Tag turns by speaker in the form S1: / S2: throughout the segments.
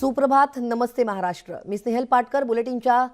S1: सुप्रभात नमस्ते महाराष्ट्र. मी स्नेहल पाटकर बुलेटिनच्या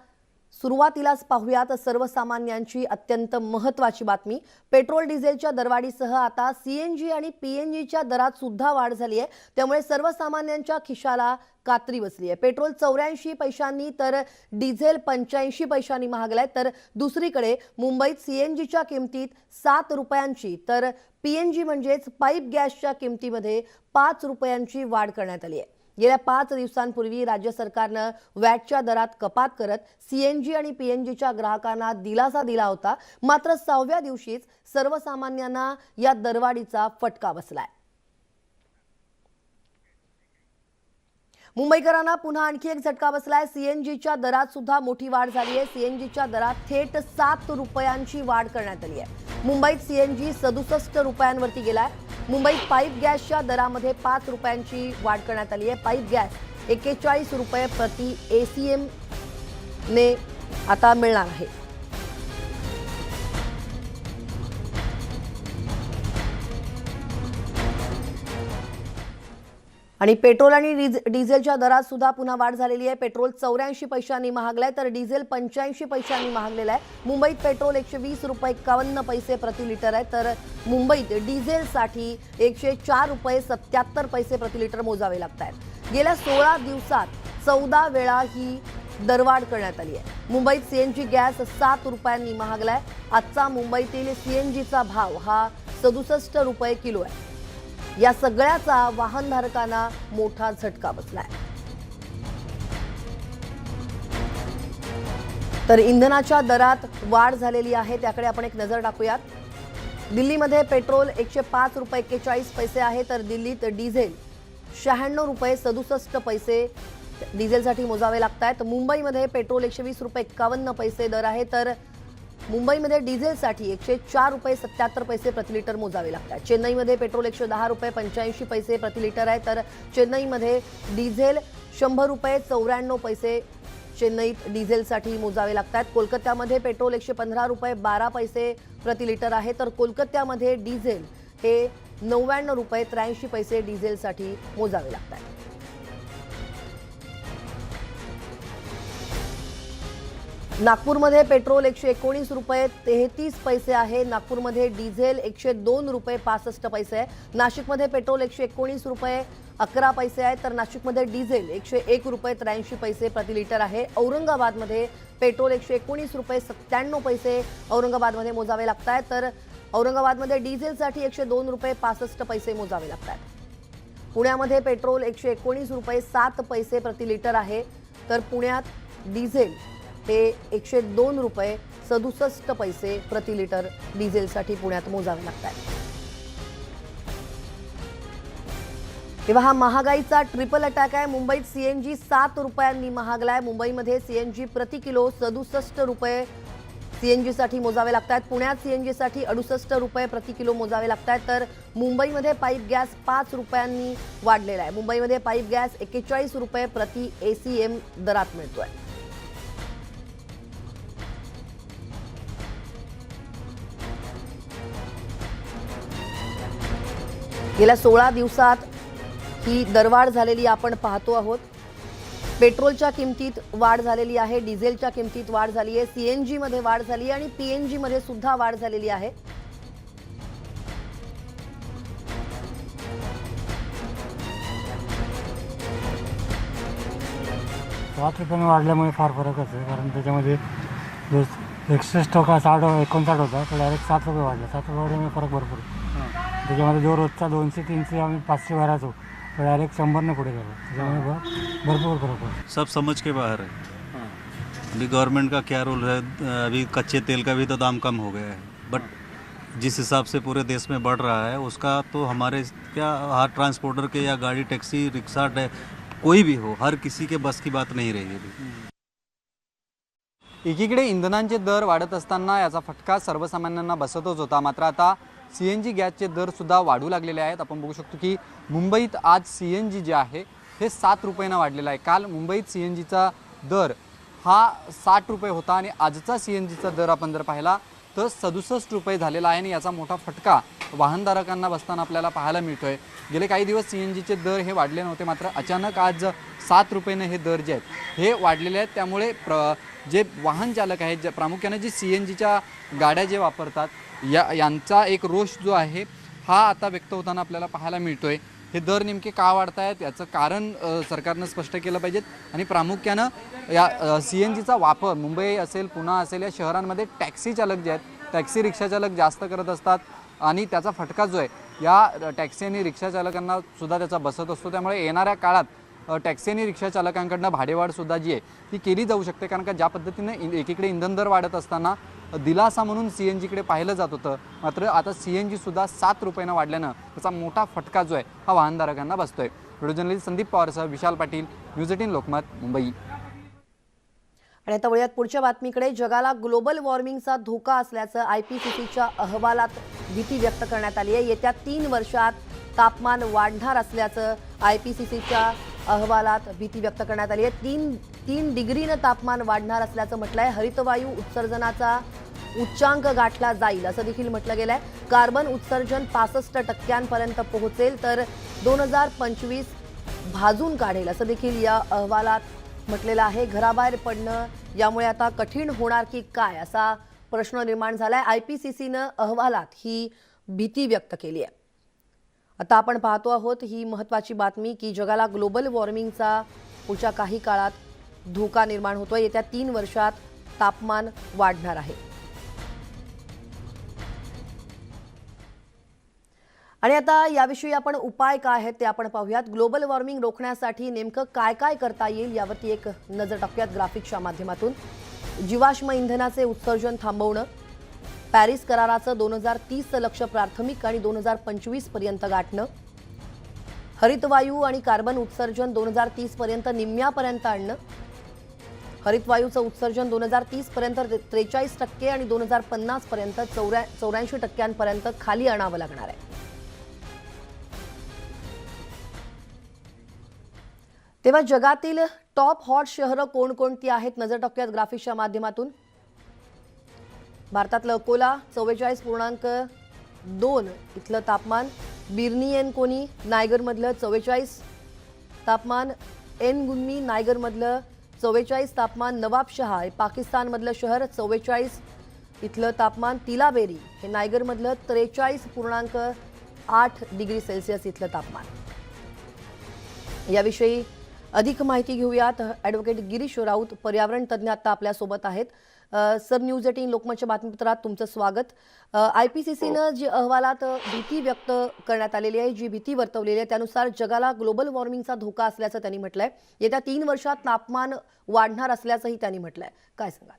S1: सुरुवातीलाच पाहूयात सर्वसामान्यांची अत्यंत महत्वाची बातमी. पेट्रोल डिझेलच्या दरवाढीसह आता सीएनजी आणि पीएनजीच्या दरात सुद्धा वाढ झाली आहे. त्यामुळे सर्वसामान्यांच्या खिशाला कात्री बसली आहे. पेट्रोल चौऱ्याऐंशी पैशांनी तर डिझेल पंच्याऐंशी पैशांनी महागलाय. तर दुसरीकडे मुंबईत सीएनजीच्या किमतीत सात रुपयांची तर पीएनजी म्हणजेच पाईप गॅसच्या किमतीमध्ये पाच रुपयांची वाढ करण्यात आली आहे. गेल्या पाच दिवसांपूर्वी राज्य सरकारनं वॅटच्या दरात कपात करत सीएनजी आणि पीएनजीच्या ग्राहकांना दिलासा दिला होता. मात्र सहाव्या दिवशीच सर्वसामान्यांना या दरवाढीचा फटका बसलाय. मुंबईकरांना पुन्हा आणखी एक झटका बसलाय. सीएनजीच्या दरात सुद्धा मोठी वाढ झाली आहे सीएनजीच्या दरात थेट सात रुपयांची वाढ करण्यात आली आहे मुंबईत सीएनजी सदुसष्ट रुपयांवरती गेलाय. मुंबईत पाईप गॅसच्या दरामध्ये पाच रुपयांची वाढ करण्यात आली आहे. पाईप गॅस एक्केचाळीस रुपये प्रति ए सी ने आता मिळणार आहे. आणि पेट्रोल आणि डिझ- डिझेलच्या दरात सुद्धा पुन्हा वाढ झालेली आहे. पेट्रोल चौऱ्याऐंशी पैशांनी महागलाय तर डिझेल पंच्याऐंशी पैशांनी महागलेलं आहे. मुंबईत पेट्रोल एकशे वीस रुपये एकावन्न पैसे प्रति लिटर आहे. तर मुंबईत डिझेलसाठी एकशे चार रुपये सत्याहत्तर पैसे प्रति लिटर मोजावे लागत आहेत गेल्या सोळा दिवसात चौदा वेळा ही दरवाढ करण्यात आली आहे. मुंबईत सीएनजी गॅस सात रुपयांनी महागलाय. आजचा मुंबईतील सीएनजीचा भाव हा सदुसष्ट रुपये किलो आहे. या सगळ्याचा वाहनधारकांना मोठा झटका बसलाय. तर इंधनाच्या दरात वाढ झालेली आहे त्याकडे आपण एक नजर टाकूयात. दिल्लीमध्ये पेट्रोल एकशे पाच रुपये एक्केचाळीस पैसे आहे तर दिल्लीत डिझेल शहाण्णव रुपये सदुसष्ट पैसे डिझेलसाठी मोजावे लागत आहेत मुंबईमध्ये पेट्रोल एकशे वीस रुपये एक्कावन्न पैसे दर आहे तर मुंबईमध्ये डिझेलसाठी एकशे चार रुपये सत्याहत्तर पैसे प्रति लिटर मोजावे लागतात. चेन्नईमध्ये पेट्रोल एकशे दहा रुपये पंच्याऐंशी पैसे प्रति लिटर आहे. तर चेन्नईमध्ये डिझेल शंभर रुपये चौऱ्याण्णव पैसे चेन्नईत डिझेलसाठी मोजावे लागतात. कोलकात्यामध्ये पेट्रोल एकशे पंधरा रुपये बारा पैसे प्रति लिटर आहे. तर कोलकात्यामध्ये डिझेल हे नव्याण्णव रुपये त्र्याऐंशी पैसे डिझेलसाठी मोजावे लागतात. नागपूरमध्ये पेट्रोल एकशे एकोणीस रुपये तेहतीस पैसे आहे. नागपूरमध्ये डिझेल एकशे दोन रुपये पासष्ट पैसे आहे. नाशिकमध्ये पेट्रोल एकशे एकोणीस रुपये अकरा पैसे आहे. तर नाशिकमध्ये डिझेल एकशे एक रुपये त्र्याऐंशी पैसे प्रति लिटर आहे. औरंगाबादमध्ये पेट्रोल एकशे एकोणीस रुपये सत्त्याण्णव पैसे औरंगाबादमध्ये मोजावे लागत आहेत तर औरंगाबादमध्ये डिझेलसाठी एकशे दोन रुपये पासष्ट पैसे मोजावे लागत आहेत पुण्यामध्ये पेट्रोल एकशे एकोणीस रुपये सात पैसे प्रति लिटर आहे. तर पुण्यात डिझेल हे एकशे दोन रुपये सदुसष्ट पैसे प्रति लिटर डिझेलसाठी पुण्यात मोजावे लागत आहेत तेव्हा हा महागाईचा ट्रिपल अटॅक आहे. मुंबईत सीएनजी सात रुपयांनी महागलाय. मुंबईमध्ये सीएनजी प्रति किलो सदुसष्ट रुपये सीएनजीसाठी मोजावे लागतात. पुण्यात सीएनजीसाठी अडुसष्ट रुपये प्रति किलो मोजावे लागतात. तर मुंबईमध्ये पाईप गॅस पाच रुपयांनी वाढलेला आहे. मुंबईमध्ये पाईप गॅस एक्केचाळीस रुपये प्रति ए सी एम दरात मिळतोय. गेल्या सोळा दिवसात ही दरवाढ झालेली आपण पाहतो आहोत. पेट्रोलच्या किमतीत वाढ झालेली आहे डिझेलच्या किमतीत वाढ झाली आहे सी एनमध्ये वाढ झाली आहे आणि एनमध्ये सुद्धा वाढ झालेली आहे.
S2: पाच रुपयाने वाढल्यामुळे फार फरकच आहे कारण त्याच्यामध्ये जो एकसष्ट का साठ एकोणसाठ होता तो डायरेक्ट सात रुपये वाढला. सात रुपये वाढल्यामुळे फरक भरपूर आहे. त्याच्यामध्ये जो रोजचा दोनशे तीनशे आम्ही पाचशे भरायचो. तो डायरेक्ट शंभरने पुढे गेलो. त्याच्यामुळे भर- भरपूर फरक पडतो.
S3: सब समझ के बाहर है। अभी गवर्नमेंट का क्या रोल है अभी कच्चे तेल का भी तो दाम कम हो गया है। बट जिस हिसाब से पूरे देश में बढ़ रहा है उसका तो हमारे क्या हर ट्रांसपोर्टर के या गाड़ी टैक्सी रिक्शा डे- कोई भी हो हर किसी के बस की बात नहीं रही अभी।
S4: एकीकडे इंधनांचे दर वाढत असताना याचा फटका सर्वसामान्यांना बसतच होता. मात्र आता सी एन जी गॅसचे दरसुद्धा वाढू लागलेले आहेत. आपण बघू शकतो की मुंबईत आज सी एन जी जे आहे हे सात रुपयानं वाढलेलं आहे. काल मुंबईत सी एन जीचा दर हा साठ रुपये होता आणि आजचा सी एन जीचा दर आपण जर पाहिला तर सदुसष्ट रुपये झालेला आहे आणि याचा मोठा फटका वाहनधारकांना बसताना आपल्याला पाहायला मिळतो आहे गेले काही दिवस सी एन जीचे दर हे वाढले नव्हते मात्र अचानक आज सात रुपयेनं हे दर जे आहेत हे वाढलेले आहेत. त्यामुळे प्र जे वाहन चालक आहेत जे प्रामुख्याने जे सी एन जीच्या गाड्या जे वापरतात या यांचा एक रोष जो आहे हा आता व्यक्त होताना आपल्याला पाहायला मिळतो आहे हे दर नेमके का वाढत आहेत याचं कारण सरकारनं स्पष्ट केलं पाहिजेत आणि प्रामुख्यानं या सी एन जीचा वापर मुंबई असेल पुणा असेल या शहरांमध्ये टॅक्सी चालक जे आहेत टॅक्सी रिक्षा चालक जास्त करत असतात आणि त्याचा फटका जो आहे या टॅक्सी आणि रिक्षा चालकांना सुद्धा त्याचा बसत असतो. त्यामुळे येणाऱ्या काळात टॅक्सी आणि रिक्षा चालकांकडनं भाडेवाढसुद्धा जी आहे ती केली जाऊ शकते. कारण का ज्या पद्धतीनं एकीकडे इंधन दर वाढत असताना दिलासा म्हणून सी एन जीकडे पाहिलं जात होतं. मात्र आता सी एन जी सुद्धा सात रुपयानं वाढल्यानं त्याचा मोठा फटका जो आहे हा वाहनधारकांना बसतोय. व्हिडिओ जर्नलिस्ट संदीप पवारसह विशाल पाटील न्यूज एटीन लोकमत मुंबई.
S1: आणि आता वळूयात पुढच्या बातमीकडे. जगाला ग्लोबल वॉर्मिंगचा धोका असल्याचं आय पी सी सीच्या अहवालात भीती व्यक्त करण्यात आली आहे. येत्या तीन वर्षात तापमान वाढणार असल्याचं आय पी सी सीच्या अहवालात भीती व्यक्त करण्यात आली आहे. तीन तीन डिग्रीनं तापमान वाढणार असल्याचं म्हटलं आहे हरितवायू उत्सर्जनाचा उच्चांक गाठला जाईल असं देखील म्हटलं गेलं आहे कार्बन उत्सर्जन पासष्ट टक्क्यांपर्यंत पोहोचेल तर दोन हजार पंचवीस भाजून काढेल असं देखील या अहवालात म्हटलेलं आहे. घराबाहेर पडणं यामुळे आता कठीण होणार की काय असा प्रश्न निर्माण झाला आहे आय पी सी सीनं अहवालात ही भीती व्यक्त केली आहे. आता आपण पाहतो आहोत ही महत्त्वाची बातमी की जगाला ग्लोबल वॉर्मिंगचा पुढच्या काही काळात धोका निर्माण होतोय. येत्या तीन वर्षात तापमान वाढणार आहे. आणि आता याविषयी आपण उपाय काय आहेत ते आपण पाहूयात. ग्लोबल वॉर्मिंग रोखण्यासाठी नेमकं काय काय करता येईल यावरती एक नजर टाकूयात ग्राफिक्सच्या माध्यमातून. जीवाश्म इंधनाचे उत्सर्जन थांबवणं पॅरिस कराराचं दोन हजार तीसचं लक्ष प्राथमिक आणि दोन हजार पंचवीसपर्यंत गाठणं. हरितवायू आणि कार्बन उत्सर्जन दोन हजार तीस पर्यंत निम्म्यापर्यंत आणणं. हरितवायूचं उत्सर्जन दोन हजार तीस पर्यंत त्रेचाळीस टक्के आणि दोन हजार पन्नास पर्यंत चौऱ्या चौऱ्याऐंशी टक्क्यांपर्यंत खाली आणावं लागणार आहे. तेव्हा जगातील टॉप हॉट शहरं कोणकोणती आहेत? नजर टाकूयात ग्राफिक्सच्या माध्यमातून. भारतातलं अकोला चव्वेचाळीस पूर्णांक दोन इथलं तापमान. बिर्नी एन कोणी नायगरमधलं चव्वेचाळीस तापमान. एन गुन्मी नायगरमधलं चव्वेचाळीस तापमान. नवाबशहा हे पाकिस्तानमधलं शहर चव्वेचाळीस इथलं तापमान. तिलाबेरी हे नायगरमधलं त्रेचाळीस पूर्णांक आठ डिग्री सेल्सिअस इथलं तापमान. याविषयी अधिक माहिती घेऊयात. ॲडव्होकेट गिरीश राऊत पर्यावरण तज्ज्ञ आता आपल्यासोबत आहेत. सर न्यूज एटीन लोकमतच्या बातमीपत्रात तुमचं स्वागत. आय पी सी सीनं जी अहवालात भीती व्यक्त करण्यात आलेली आहे जी भीती वर्तवलेली आहे त्यानुसार जगाला ग्लोबल वॉर्मिंगचा धोका असल्याचं त्यांनी म्हटलंय. येत्या तीन वर्षात तापमान वाढणार असल्याचंही त्यांनी म्हटलंय. काय सांगाल?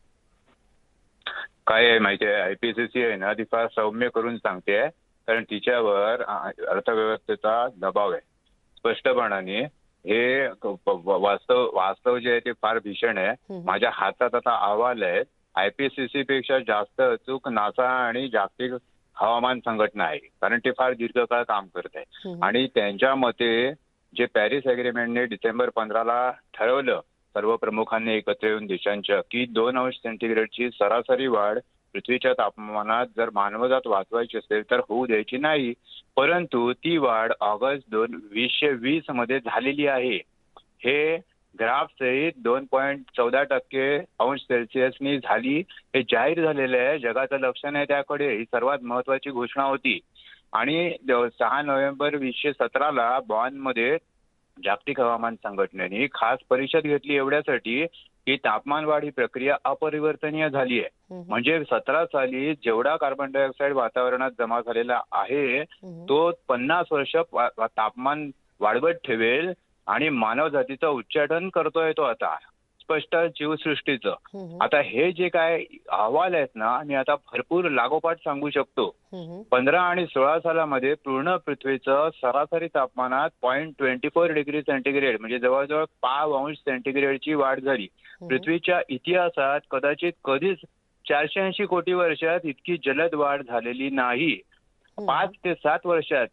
S5: काय आहे माहिती आहे? आयपीसीसी आहे ना ती फार सौम्य करून सांगते कारण तिच्यावर अर्थव्यवस्थेचा दबाव आहे. स्पष्टपणाने हे वास्तव वास्तव जे आहे ते फार भीषण आहे. माझ्या हातात आता अहवाल आहे आयपीसीसी पेक्षा जास्त अचूक नासा आणि जागतिक हवामान संघटना आहे. कारण ते फार दीर्घकाळ काम करत आहे. आणि त्यांच्या मते जे पॅरिस अग्रीमेंटने डिसेंबर पंधराला ठरवलं सर्व प्रमुखांनी एकत्र येऊन देशांच्या की दोन अंश सेंटीग्रेडची सरासरी वाढ पृथ्वीच्या तापमानात जर मानवजात वाचवायची असेल तर होऊ द्यायची नाही. परंतु ती वाढ ऑगस्ट दोन वीसशे वीसमध्ये झालेली आहे. हे ग्राफ सहित दोन पॉईंट चौदा टक्के अंश सेल्सिअसनी झाली हे जाहीर झालेलं आहे. जगाचं लक्ष नाही त्याकडे. ही सर्वात महत्वाची घोषणा होती. आणि सहा नोव्हेंबर वीसशे सतराला बॉनमध्ये जागतिक हवामान संघटनेने खास परिषद घेतली एवढ्यासाठी की तापमानवाढ ही प्रक्रिया अपरिवर्तनीय झाली आहे. म्हणजे सतरा साली जेवढा कार्बन डायऑक्साईड वातावरणात जमा झालेला आहे. तो पन्नास वर्ष तापमान वाढवत ठेवेल. आणि मानव जातीचं उच्चाटन करतोय तो आता स्पष्ट जीवसृष्टीचं. आता हे जे काय अहवाल आहेत ना मी आता भरपूर लागोपाठ सांगू शकतो. पंधरा आणि सोळा सालामध्ये पूर्ण पृथ्वीचं सरासरी तापमानात point twenty four degree centigrade म्हणजे जवळजवळ पाव अंश सेंटीग्रेडची वाढ झाली पृथ्वीच्या इतिहासात कदाचित कधीच चारशे ऐंशी कोटी वर्षात इतकी जलद वाढ झालेली नाही. पाच ते सात वर्षात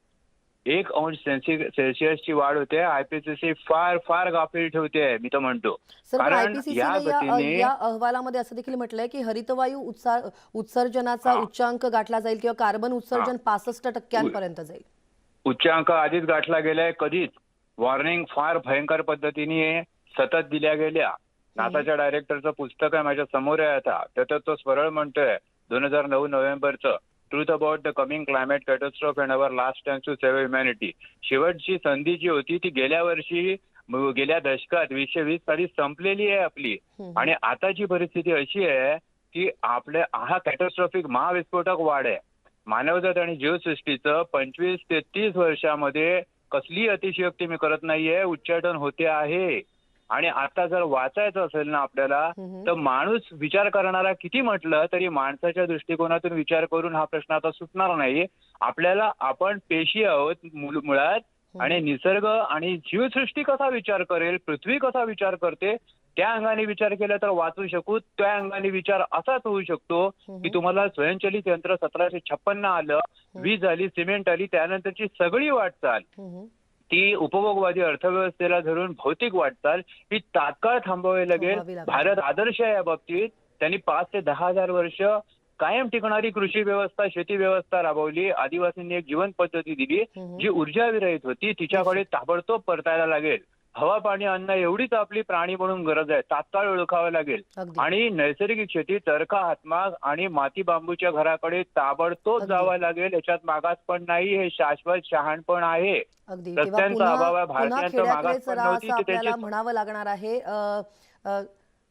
S5: एक अंश सेल्सिअसची वाढ होते. आयपीसीसी फार फार गाफील ठेवते मी तर म्हणतो. कारण या
S1: या
S5: गतीने-
S1: या अहवालामध्ये असं देखील म्हटलंय की हरितवायू उत्सार उत्सर्जनाचा. उच्चांक गाठला जाईल किंवा कार्बन उत्सर्जन पासष्ट टक्क्यांपर्यंत जाईल.
S5: उच्चांक आधीच गाठला गेलाय कधीच. वॉर्निंग फार भयंकर पद्धतीने सतत दिल्या गेल्या. नासाच्या डायरेक्टरचं पुस्तक आहे माझ्यासमोर आहे आता. त्याच्यात तो सरळ म्हणतोय दोन हजार नऊ नोव्हेंबरचं. Truth about the coming climate catastrophe and our last chance to save humanity शेवटची संधी जी होती ती गेल्या वर्षी गेल्या दशकात वीसशे वीस साली संपलेली आहे आपली. आणि आताची परिस्थिती अशी आहे की आपल्या हा कॅटस्ट्रॉफिक महाविस्फोटक वाढ आहे. मानवजात आणि जीवसृष्टीचं पंचवीस ते तीस वर्षामध्ये कसली अतिशयोक्ती मी करत नाहीये उच्चाटन होते आहे. आणि आता जर वाचायचं असेल ना आपल्याला. तर माणूस विचार करणारा किती म्हटलं तरी माणसाच्या दृष्टिकोनातून विचार करून हा प्रश्न आता सुटणार नाही. आपल्याला आपण पेशी आहोत मुळात आणि निसर्ग आणि जीवसृष्टी कसा विचार करेल पृथ्वी कसा विचार करते त्या अंगाने विचार केला तर वाचू शकू त्या अंगाने विचार असाच होऊ शकतो की तुम्हाला स्वयंचलित यंत्र सतराशे छप्पन्न आलं वीज आली सिमेंट आली त्यानंतरची सगळी वाटचाल. ती उपभोगवादी अर्थव्यवस्थेला धरून भौतिक वाटचाल ही तात्काळ थांबवावी लागेल. भारत आदर्श आहे या बाबतीत. त्यांनी पाच ते दहा हजार वर्ष कायम टिकणारी कृषी व्यवस्था शेती व्यवस्था राबवली. आदिवासींनी एक जीवन पद्धती दिली. जी ऊर्जा विरहित होती. तिच्याकडे ताबडतोब परतायला लागेल. हवा पाणी अन्न एवढीच आपली प्राणी म्हणून गरज आहे. तात्काळ ओळखावं लागेल. आणि नैसर्गिक शेती चरखा हातमाग आणि माती बांबूच्या घराकडे ताबडतोब. जावं लागेल. याच्यात मागास पण नाही हे शाश्वत शहाणपण आहे. रस्त्यांचा अभाव आहे, भारतीयांचं मागास
S1: म्हणावं लागणार आहे.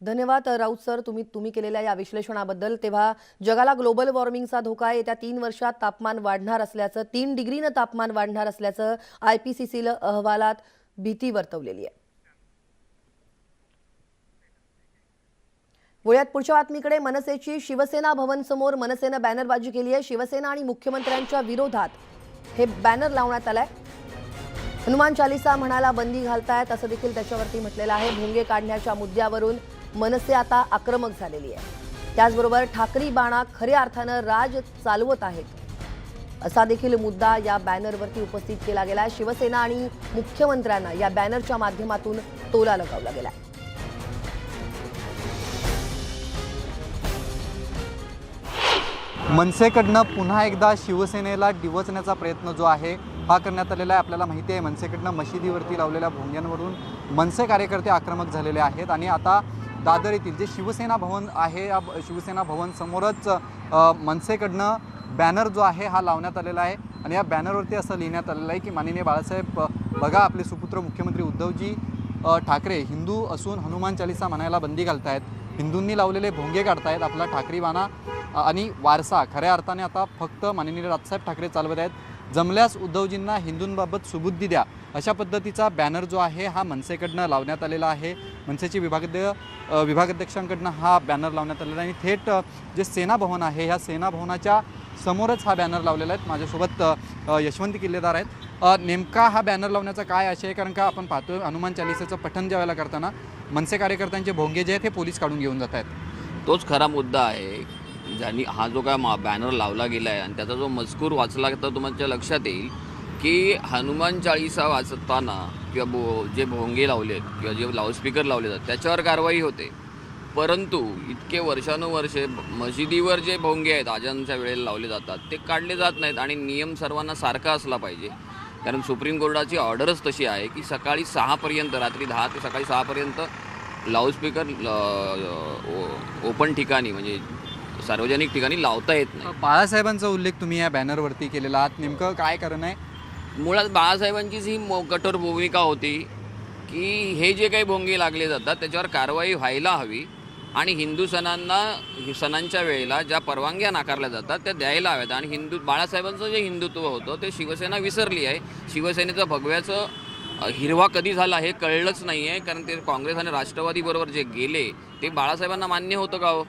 S1: धन्यवाद राऊत सर. तुम्ही तुम्ही केलेल्या या विश्लेषणाबद्दल. तेव्हा जगाला ग्लोबल वॉर्मिंगचा धोका आहे. येत्या तीन वर्षात तापमान वाढणार असल्याचं तीन डिग्रीनं तापमान वाढणार असल्याचं आय पी सी सीला अहवालात भीती वर्तवलेली आहे. वळ्यात पुढच्या बातमीकडे मनसेची शिवसेना भवन समोर मनसेनं बॅनरबाजी केली आहे. शिवसेना आणि मुख्यमंत्र्यांच्या विरोधात हे बॅनर लावण्यात आलंय. हनुमान चालिसा म्हणाला बंदी घालतायत असं देखील त्याच्यावरती म्हटलेलं आहे. भोंगे काढण्याच्या मुद्द्यावरून मनसे आता आक्रमक झालेली आहे. त्याचबरोबर ठाकरी बाणा खऱ्या अर्थानं राज चालवत आहेत. असा देखील मुद्दा या बॅनरवरती उपस्थित केला गेला आहे शिवसेना आणि मुख्यमंत्र्यांना या बॅनरच्या माध्यमातून टोला लगावला गेला
S4: मनसेकडनं पुन्हा एकदा शिवसेनेला डिवचण्याचा प्रयत्न जो आहे हा करण्यात आलेला आहे. आपल्याला माहिती आहे मनसेकडनं मशिदीवरती लावलेल्या भोंग्यांवरून मनसे कार्यकर्ते आक्रमक झालेले आहेत. आणि आता दादर येथील जे शिवसेना भवन आहे या शिवसेना भवन समोरच मनसेकडनं बॅनर जो आहे हा लावण्यात आलेला आहे. आणि या बॅनरवरती असं लिहिण्यात आलेलं आहे की माननीय बाळासाहेब बघा आपले सुपुत्र मुख्यमंत्री उद्धवजी ठाकरे हिंदू असून हनुमान चालिसा म्हणायला बंदी घालतायत. हिंदूंनी लावलेले भोंगे काढतायत आपला ठाकरीवाना आणि वारसा. खऱ्या अर्थाने आता फक्त माननीय राजसाहेब ठाकरे चालवत आहेत. जमल्यास उद्धवजींना हिंदूंबाबत सुबुद्धी द्या. अशा पद्धतीचा बॅनर जो आहे हा मनसेकडनं लावण्यात आलेला आहे. मनसेचे विभागाध्य विभागाध्यक्षांकडनं हा बॅनर लावण्यात आलेला आहे. आणि थेट जे सेना भवन आहे ह्या सेना भवनाच्या समोरच हा बॅनर लावलेला आहे. माझ्यासोबत यशवंत किल्लेदार आहेत. नेमका हा बॅनर लावण्याचा काय आशय आहे? कारण का आपण पाहतोय हनुमान चालिसाचं पठण ज्यावेळेला करताना मनसे कार्यकर्त्यांचे भोंगे जे आहेत हे पोलीस काढून घेऊन जात आहेत.
S6: तोच खरा मुद्दा आहे. ज्यांनी हा जो काय मा बॅनर लावला गेला आहे आणि त्याचा जो मजकूर वाचला तर तुमच्या लक्षात येईल की हनुमान चाळीसा वाचताना किंवा बो जे भोंगे लावलेत किंवा जे लाऊडस्पीकर लावले जातात त्याच्यावर कारवाई होते. परंतु इतके वर्षानुवर्षे मशिदीवर जे भोंगे आहेत आजांच्या वेळेला लावले जातात ते काढले जात नाहीत आणि नियम सर्वांना सारखा असला पाहिजे. कारण सुप्रीम कोर्टाची ऑर्डरच तशी आहे की सकाळी सहापर्यंत रात्री दहा ते सकाळी सहापर्यंत लाऊडस्पीकर ओपन ठिकाणी म्हणजे सार्वजनिक ठिकाणी लावता येत नाही.
S4: बाळासाहेबांचा उल्लेख तुम्ही या बॅनरवरती केलेला आहात. नेमकं काय कारण आहे?
S6: मुळात बाळासाहेबांचीच ही मो- कठोर भूमिका होती की हे जे काही भोंगे लागले जातात त्याच्यावर कारवाई व्हायला हवी. आणि हिंदू सणांना सणांच्या वेळेला ज्या परवानग्या नाकारल्या जातात त्या द्यायला हव्यात. आणि हिंदू बाळासाहेबांचं जे हिंदुत्व होतं ते शिवसेना विसरली आहे. शिवसेनेचं भगव्याचं हिरवा कधी झाला हे कळलंच नाही आहे कारण ते काँग्रेस आणि राष्ट्रवादीबरोबर जे गेले ते बाळासाहेबांना मान्य होतं का हो.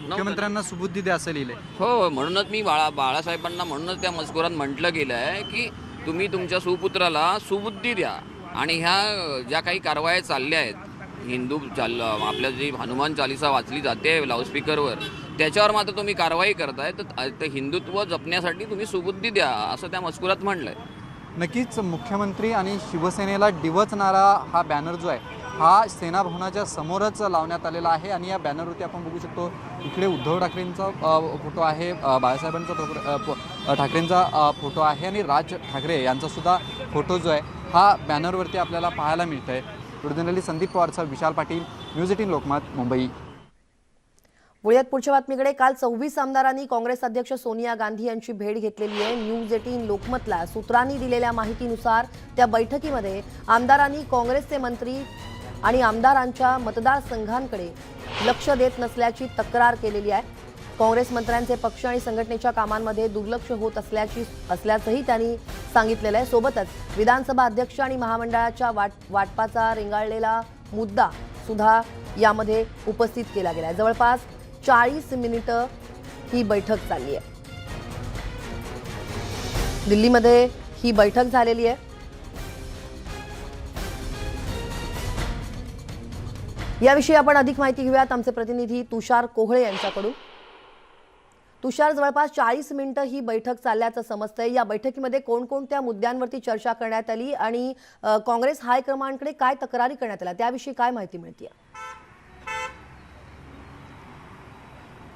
S4: मुख्यमंत्र्यांना सुबुद्धी द्या असं लिहिलंय.
S6: हो म्हणूनच मी बाळा बाळासाहेबांना म्हणूनच त्या मजकुरात म्हटलं गेलं आहे की तुम्ही तुमच्या सुपुत्राला सुबुद्धी द्या. आणि ह्या ज्या काही कारवाया चालल्या आहेत हिंदू चाल आपल्या जी हनुमान चालिसा वाचली जाते लाऊडस्पीकरवर त्याच्यावर मात्र तुम्ही कारवाई करताय. तर ते हिंदुत्व जपण्यासाठी तुम्ही सुबुद्धी द्या असं त्या मजकुरात म्हणलं आहे
S4: नक्कीच मुख्यमंत्री आणि शिवसेनेला डिवचणारा हा बॅनर जो आहे हा सेना भवनाच्या समोरच लावण्यात आलेला आहे. आणि या बॅनरवरती आपण बघू शकतो इकडे उद्धव ठाकरेंचा फोटो आहे बाळासाहेबांचा ठाकरेंचा फोटो आहे. आणि राज ठाकरे यांचा सुद्धा फोटो जो आहे हा बॅनरवरती आपल्याला पाहायला मिळतं आहे जनरली संदीप पवारचा विशाल पाटील न्यूज एटीन लोकमत मुंबई.
S1: वळ्यात पुढच्या बातमीकडे काल सव्वीस आमदारांनी काँग्रेस अध्यक्ष सोनिया गांधी यांची भेट घेतलेली आहे. न्यूज एटीन लोकमतला सूत्रांनी दिलेल्या माहितीनुसार त्या बैठकीमध्ये आमदारांनी काँग्रेसचे मंत्री आणि आमदारांच्या मतदारसंघांकडे लक्ष देत नसल्याची तक्रार केलेली आहे. काँग्रेस मंत्र्यांचे पक्ष आणि संघटनेच्या कामांमध्ये दुर्लक्ष होत असल्याची असल्याचंही त्यांनी सांगितलेलं आहे. सोबतच विधानसभा अध्यक्ष आणि महामंडळाच्या वाट वाटपाचा रेंगाळलेला मुद्दा सुद्धा यामध्ये उपस्थित केला गेला आहे. जवळपास चाळीस मिनिटं ही बैठक चालली आहे. दिल्लीमध्ये ही बैठक झालेली आहे. याविषयी आपण अधिक माहिती घेऊयात. आमचे प्रतिनिधी तुषार कोहळे यांच्याकडून. तुषार जवळपास चाळीस मिनिटं ही बैठक चालल्याचं समजतंय. या बैठकीमध्ये कोणकोणत्या मुद्द्यांवरती चर्चा करण्यात आली आणि काँग्रेस हायकमांडकडे काय तक्रारी करण्यात आल्या? त्याविषयी काय माहिती मिळते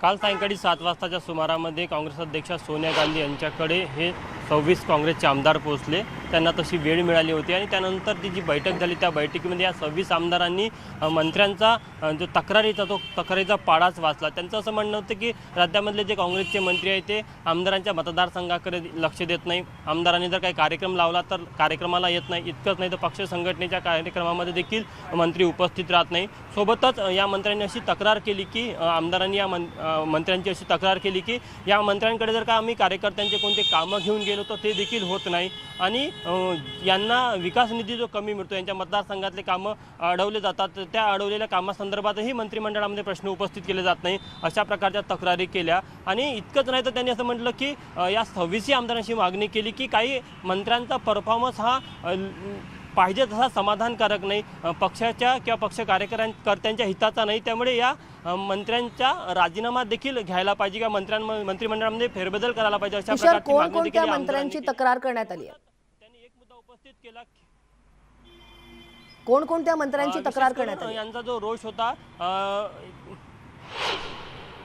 S7: काल सायंकाळी सात वाजताच्या सुमारामध्ये काँग्रेस अध्यक्षा सोनिया गांधी यांच्याकडे हे सव्वीस काँग्रेसचे आमदार पोहोचले. त्यांना तशी वेळ मिळाली होती आणि त्यानंतर ती जी बैठक झाली त्या बैठकीमध्ये या सव्वीस आमदारांनी मंत्र्यांचा जो तक्रारीचा तो तक्रारीचा पाडाच वाचला. त्यांचं असं म्हणणं होतं की राज्यामधले जे काँग्रेसचे मंत्री आहेत ते आमदारांच्या मतदारसंघाकडे लक्ष देत नाही. आमदारांनी जर काही कार्यक्रम लावला तर कार्यक्रमाला येत नाही इतकंच नाही तर पक्ष संघटनेच्या कार्यक्रमामध्ये देखील मंत्री उपस्थित राहत नाही. सोबतच या मंत्र्यांनी अशी तक्रार केली की आमदारांनी या मं मंत्र्यांची अशी तक्रार केली की या मंत्र्यांकडे जर का आम्ही कार्यकर्त्यांचे कोणते कामं घेऊन गेलो तर ते देखील होत नाही. आणि यांना विकास निधी जो कमी मिळतो यांच्या मतदारसंघातले कामं अडवले जातात. त्या अडवलेल्या कामासंदर्भातही मंत्रिमंडळामध्ये प्रश्न उपस्थित केले जात नाही. अशा प्रकारच्या तक्रारी केल्या. आणि इतकंच नाही तर त्यांनी असं म्हटलं की या सव्वीसही आमदारांशी मागणी केली की काही मंत्र्यांचा परफॉर्मन्स हा ल- पाहिजे तसा समाधानकारक नाही. पक्षाच्या किंवा पक्ष कार्यकर्त्यां कर्त्यांच्या हिताचा नाही. त्यामुळे या मंत्र्यांचा राजीनामा देखील घ्यायला पाहिजे किंवा मंत्र्यां मंत्रिमंडळामध्ये फेरबदल करायला पाहिजे अशा प्रकारची मागणी देखील
S1: मंत्र्यांची. तक्रार करण्यात आली आहे?
S7: त्यांनी एक मुद्दा उपस्थित केला
S1: कोणकोणत्या मंत्र्यांची तक्रार करण्यात
S7: यांचा जो रोष होता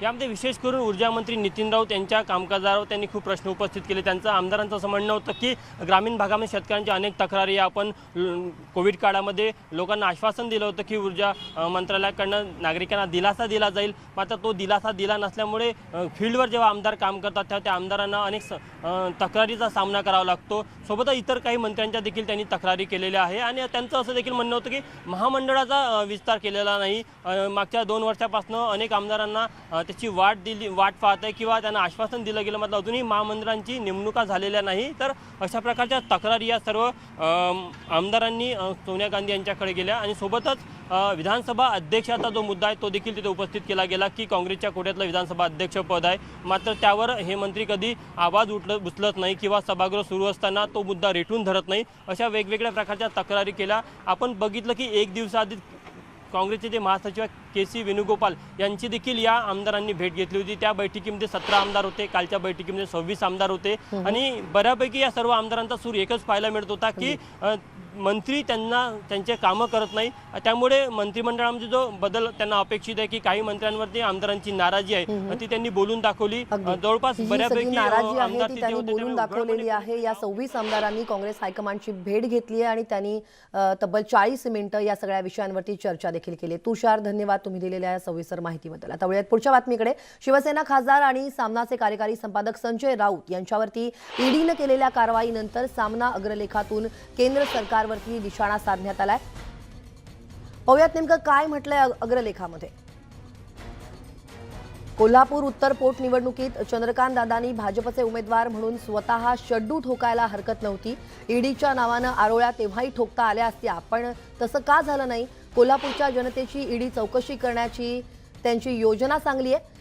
S7: यामध्ये विशेष करून ऊर्जामंत्री नितीन राऊत यांच्या कामकाजावर त्यांनी खूप प्रश्न उपस्थित केले. त्यांचं आमदारांचं असं म्हणणं होतं की ग्रामीण भागामध्ये शेतकऱ्यांच्या अनेक तक्रारी आपण कोविड काळामध्ये लोकांना आश्वासन दिलं होतं की ऊर्जा मंत्रालयाकडनं नागरिकांना दिलासा दिला जाईल. मात्र तो दिलासा दिला नसल्यामुळे फील्डवर जेव्हा आमदार काम करतात तेव्हा त्या आमदारांना अनेक स- तक्रारीचा सामना करावा लागतो. सोबतच इतर काही मंत्र्यांच्या देखील त्यांनी तक्रारी केलेल्या आहे. आणि त्यांचं असं देखील म्हणणं होतं की महामंडळाचा विस्तार केलेला नाही. मागच्या दोन वर्षापासून अनेक आमदारांना ते त्याची वाट दिली वाट पाहत आहे किंवा त्यांना आश्वासन दिलं गेलं मात्र अजूनही महामंडळांची नेमणुका झालेल्या नाही तर अशा प्रकारच्या तक्रारी या सर्व आमदारांनी सोनिया गांधी यांच्याकडे गेल्या आणि सोबतच विधानसभा अध्यक्षाचा जो मुद्दा आहे तो देखील तिथे उपस्थित केला गेला की काँग्रेसच्या कोट्यातलं विधानसभा अध्यक्षपद आहे. मात्र त्यावर हे मंत्री कधी आवाज उठल उचलत नाही किंवा सभागृह सुरू असताना तो मुद्दा रेटून धरत नाही अशा वेगवेगळ्या प्रकारच्या तक्रारी केल्या. आपण बघितलं की एक दिवसाआधी काँग्रेसचे जे महासचिव के सी वेणुगोपाल यांची देखील या आमदारांनी भेट घेतली होती. त्या बैठकीमध्ये सतरा आमदार होते कालच्या बैठकीमध्ये सव्वीस आमदार होते. आणि बऱ्यापैकी या सर्व आमदारांचा सूर एकच पाहायला मिळत होता की मंत्री त्यांना त्यांचे कामं करत नाही. त्यामुळे मंत्रिमंडळामध्ये जो बदल त्यांना अपेक्षित आहे की काही मंत्र्यांवरती आमदारांची नाराजी आहे ती त्यांनी बोलून दाखवली. जवळपास बऱ्यापैकी
S1: नाराजी बोलून दाखवलेली आहे. या सव्वीस आमदारांनी काँग्रेस हायकमांडची भेट घेतली आहे आणि त्यांनी तब्बल चाळीस मिनिटं या सगळ्या विषयांवरती चर्चा देखील केली. तुषार धन्यवाद. तुम्ही दिलेल्या या सविस्तर माहितीबद्दल. आता वळूयात पुढच्या बातमीकडे. शिवसेना खासदार आणि सामनाचे कार्यकारी संपादक संजय राऊत यांच्यावरती ईडीनं केलेल्या कारवाईनंतर सामना अग्रलेखातून केंद्र सरकारवरती निशाणा साधण्यात आलाय. पाहुयात नेमकं काय म्हटलंय अग्रलेखामध्ये. कोल्हापूर उत्तर पोटनिवडणुकीत चंद्रकांत दादांनी भाजपचे उमेदवार म्हणून स्वतः शड्डू ठोकायला हरकत नव्हती. ईडीच्या नावानं आरोळ्या तेव्हाही ठोकता आल्या असत्या पण तसं का झालं नाही? कोल्हापूरच्या जनतेची ईडी चौकशी करण्याची त्यांची योजना चांगली आहे.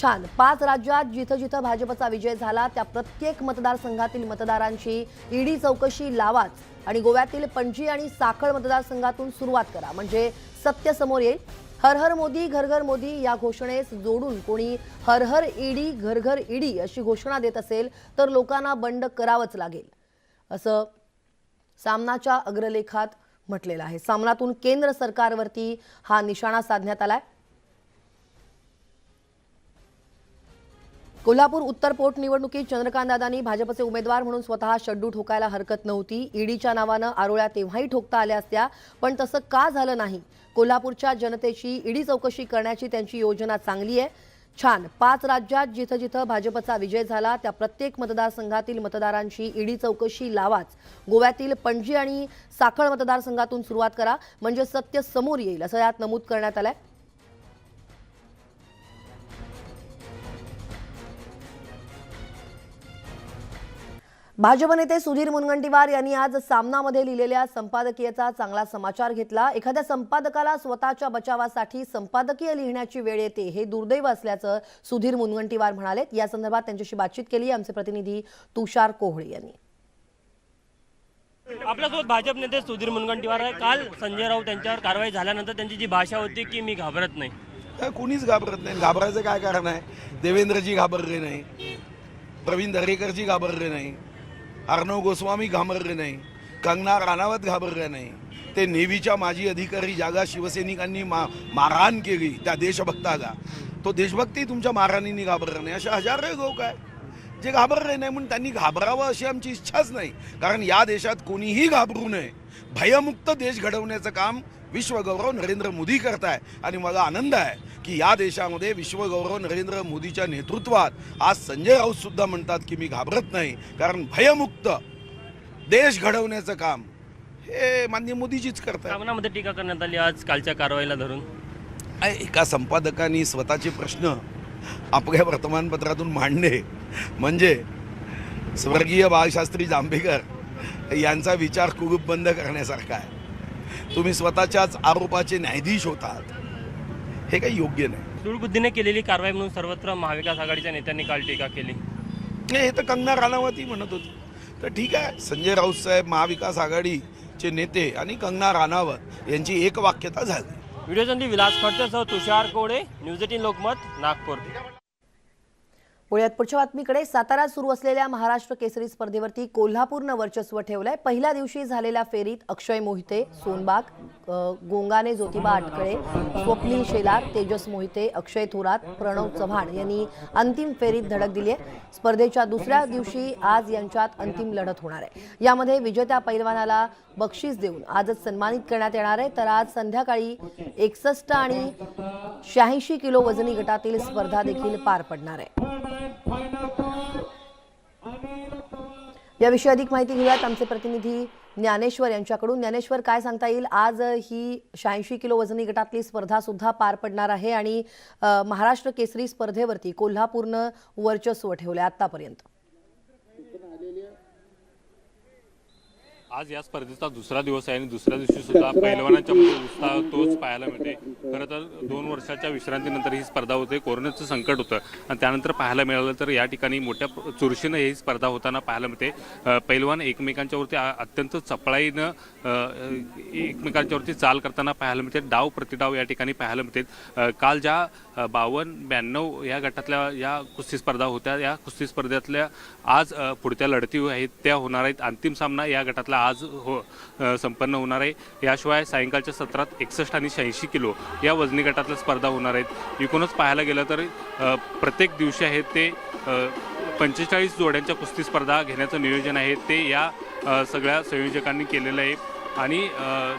S1: छान पाच राज्यात जिथं जिथं भाजपचा विजय झाला त्या प्रत्येक मतदारसंघातील मतदारांची ईडी चौकशी लावाच आणि गोव्यातील पणजी आणि साखळ मतदारसंघातून सुरुवात करा. म्हणजे सत्य समोर येईल. हर हर मोदी घर घर मोदी या घोषणेस जोडून कोणी हर हर ईडी घर घर ईडी अशी घोषणा देत असेल तर लोकांना बंड करावंच लागेल. असं सामनाच्या अग्रलेखात म्हटलेलं आहे. सामनातून केंद्र सरकारवरती हा निशाणा साधण्यात आलाय. कोल्हापूर उत्तर पोटनिवडणुकीत चंद्रकांतदादांनी भाजपचे उमेदवार म्हणून स्वतः शड्डू ठोकायला हरकत नव्हती. ईडीच्या नावानं आरोळ्या तेव्हाही ठोकता आल्या असत्या पण तसं का झालं नाही? कोल्हापूरच्या जनतेची ईडी चौकशी करण्याची त्यांची योजना चांगली आहे. छान. पाच राज्यात जिथं जिथं भाजपचा विजय झाला त्या प्रत्येक मतदारसंघातील मतदारांची ईडी चौकशी लावाच. गोव्यातील पणजी आणि साखळ मतदारसंघातून सुरुवात करा म्हणजे सत्य समोर येईल असं यात नमूद करण्यात आलंय. भाजप नेते सुधीर मुनगंटीवार यांनी आज सामनामध्ये लिहिलेल्या संपादकीयाचा चांगला समाचार घेतला. एखाद्या संपादकाला स्वतःच्या बचावासाठी संपादकीय लिहिण्याची वेळ येते हे दुर्दैव असल्याचं सुधीर मुनगंटीवार म्हणाले या संदर्भात त्यांच्याशी बातचीत केली आमचे प्रतिनिधी तुषार कोहळे यांनी.
S7: आपल्यासोबत भाजप नेते सुधीर मुनगंटीवार आहे काल संजय राऊत यांच्यावर कारवाई झाल्यानंतर त्यांची जी भाषा होती की मी घाबरत नाही.
S8: कुणीच घाबरत नाही. घाबरायचं काय कारण आहे? देवेंद्रजी घाबरले नाही. प्रवीण दरेकरजी घाबरले नाही. अर्णव गोस्वामी घाबरले नाही. कंगना राणावत घाबरले नाही. ते नेव्हीच्या माजी अधिकारी जागा शिवसैनिकांनी मा मारहाण केली त्या देशभक्ताला. तो देशभक्ती तुमच्या मारहाणींनी घाबरला नाही. अशा हजारो लोक आहे जे घाबरले नाही म्हणून त्यांनी घाबरावं अशी आमची इच्छाच नाही. कारण या देशात कोणीही घाबरू नये. भयमुक्त देश घडवण्याचं काम विश्वगौरव नरेंद्र मोदी करताय. आणि मला आनंद आहे की या देशामध्ये विश्वगौरव नरेंद्र मोदीच्या नेतृत्वात आज संजय राऊत सुद्धा म्हणतात की मी घाबरत नाही कारण भयमुक्त देश घडवण्याचं काम हे मान्य मोदीजीच
S7: सामनामध्ये टीका करण्यात आली आज कालच्या कारवाईला धरून.
S8: एका संपादकांनी स्वतःचे प्रश्न आपल्या वर्तमानपत्रातून मांडणे म्हणजे स्वर्गीय बाळशास्त्री जांभेकर यांचा विचार कुरूप बंद करण्यासारखा आहे. तुम्ही स्वतःच्याच आरोपाचे न्यायाधीश होतात. हे काही योग्य नाही.
S7: सुडबुद्धीने केलेली कारवाई म्हणून सर्वत्र महाविकास आघाडीच्या नेत्यांनी काल टीका केली.
S8: हे तर कंगना राणावती म्हणत होती. तर ठीक आहे संजय राऊत साहेब महाविकास आघाडीचे नेते आणि कंगना राणावत यांची एक वाक्यता झाली.
S7: व्हिडिओ विलास खडसेसह तुषार कोडे न्यूज एटीन लोकमत नागपूर.
S1: पुण्यात पुढच्या बातमीकडे सातारा सुरू असलेल्या महाराष्ट्र केसरी स्पर्धेवरती कोल्हापूरनं वर्चस्व ठेवलंय. पहिल्या दिवशी झालेल्या फेरीत अक्षय मोहिते सोनबाग गोंगाने ज्योतिबा आटकळे स्वप्नील शेलार तेजस मोहिते अक्षय थोरात प्रणव चव्हाण यांनी अंतिम फेरीत धडक दिली आहे. स्पर्धेच्या दुसऱ्या दिवशी आज यांच्यात अंतिम लढत होणार आहे. यामध्ये विजेत्या पैलवानाला बक्षीस देऊन आजच सन्मानित करण्यात येणार आहे. तर आज संध्याकाळी एकसष्ट आणि शहाऐंशी किलो वजनी गटातील स्पर्धा देखील पार पडणार आहे. याविषयी अधिक माहिती घेऊयात. आमचे प्रतिनिधी ज्ञानेश्वर यांच्याकडून. ज्ञानेश्वर काय सांगता येईल? आज ही शहाऐंशी किलो वजनी गटातली स्पर्धा सुद्धा पार पडणार आहे आणि महाराष्ट्र केसरी स्पर्धेवरती कोल्हापूरनं वर्चस्व ठेवलं आतापर्यंत.
S9: आज या स्पर्धेचा दुसरा दिवस आहे आणि दुसऱ्या दिवशी सुद्धा पैलवानांच्या उत्साह तोच पाहायला मिळते खरं तर दोन वर्षाच्या विश्रांतीनंतर ही स्पर्धा होते कोरोनाचं संकट होतं. आणि त्यानंतर पाहायला मिळालं तर या ठिकाणी मोठ्या चुरशीनं ही स्पर्धा होताना पाहायला मिळते. पैलवान एकमेकांच्यावरती अत्यंत चपळाईनं एकमेकांच्यावरती चाल करताना पाहायला मिळते. डाव प्रतिडाव या ठिकाणी पाहायला मिळते. काल ज्या बावन्न ब्याण्णव या गटातल्या या कुस्ती स्पर्धा होत्या. या कुस्ती स्पर्धेतल्या आज पुढच्या लढती आहेत त्या होणार आहेत. अंतिम सामना या गटातला आज हो संपन्न होणार आहे. याशिवाय सायंकाळच्या सत्रात एकसष्ट आणि शहाऐंशी किलो या वजनी गटातल्या स्पर्धा होणार आहेत. एकूणच पाहायला गेलं तर प्रत्येक दिवशी आहेत ते पंचेचाळीस जोड्यांच्या कुस्ती स्पर्धा घेण्याचं नियोजन आहे. ते या सगळ्या संयोजकांनी केलेलं आहे. आणि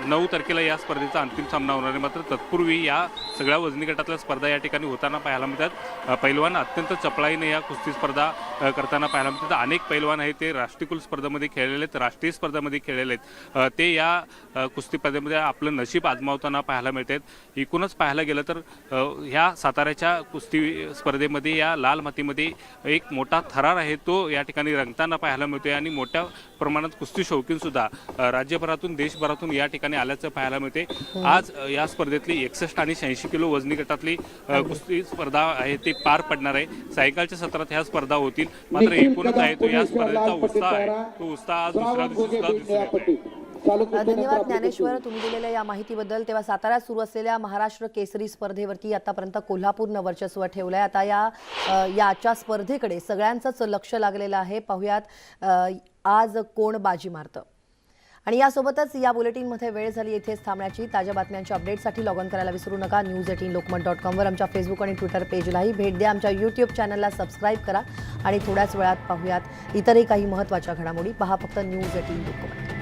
S9: नऊ तारखेला या स्पर्धेचा अंतिम सामना होणार आहे. मात्र तत्पूर्वी या सगळ्या वजनी गटातल्या स्पर्धा या ठिकाणी होताना पाहायला मिळतात. पैलवान अत्यंत चपळाईने या कुस्ती स्पर्धा करताना पाहायला मिळतात. अनेक पैलवान आहेत ते राष्ट्रीयकुल स्पर्धेमध्ये खेळलेले आहेत राष्ट्रीय स्पर्धेमध्ये खेळलेले आहेत. ते या कुस्ती स्पर्धेमध्ये आपलं नशीब आजमावताना पाहायला मिळतात. एकूणच पाहायला गेलं तर ह्या साताऱ्याच्या कुस्ती स्पर्धेमध्ये या लाल मातीमध्ये एक मोठा थरार आहे. तो या ठिकाणी रंगताना पाहायला मिळतोय आणि मोठ्या प्रमाणात कुस्ती शौकीन सुद्धा राज्यभरातून देशभरातून या ठिकाणी आल्याचं पाहायला मिळते. आज अ, या स्पर्धेतली एकसष्ट आणि शहाऐंशी किलो वजनी गटातली कुस्ती स्पर्धा आहे ती पार पडणार आहे. सायंकाळच्या सत्रात ह्या स्पर्धा होतील. मात्र एकूणच आहे तो या स्पर्धेचा उत्साह आहे. तो उत्साह आज दुसऱ्या दिवशी सुद्धा दिसून येत.
S1: धन्यवाद ज्ञानेश्वर तुम्ही दिलेल्या या माहितीबद्दल. तेव्हा साताऱ्यात सुरू असलेल्या महाराष्ट्र केसरी स्पर्धेवरती आतापर्यंत कोल्हापूरनं वर्चस्व ठेवलंय. आता या याच्या स्पर्धेकडे सगळ्यांचंच लक्ष लागलेलं आहे. पाहुयात आज कोण बाजी मारतं? आणि यासोबतच या बुलेटिनमध्ये वेळ झाली इथेच थांबण्याची. ताज्या बातम्यांच्या अपडेटसाठी लॉग ऑन करायला विसरू नका. न्यूज एटीन लोकमत डॉट कॉमवर आमच्या फेसबुक आणि ट्विटर पेजलाही भेट द्या. आमच्या यूट्यूब चॅनलला सबस्क्राईब करा. आणि थोड्याच वेळात पाहूयात इतरही काही महत्त्वाच्या घडामोडी. पहा फक्त न्यूज एटीन लोकमत.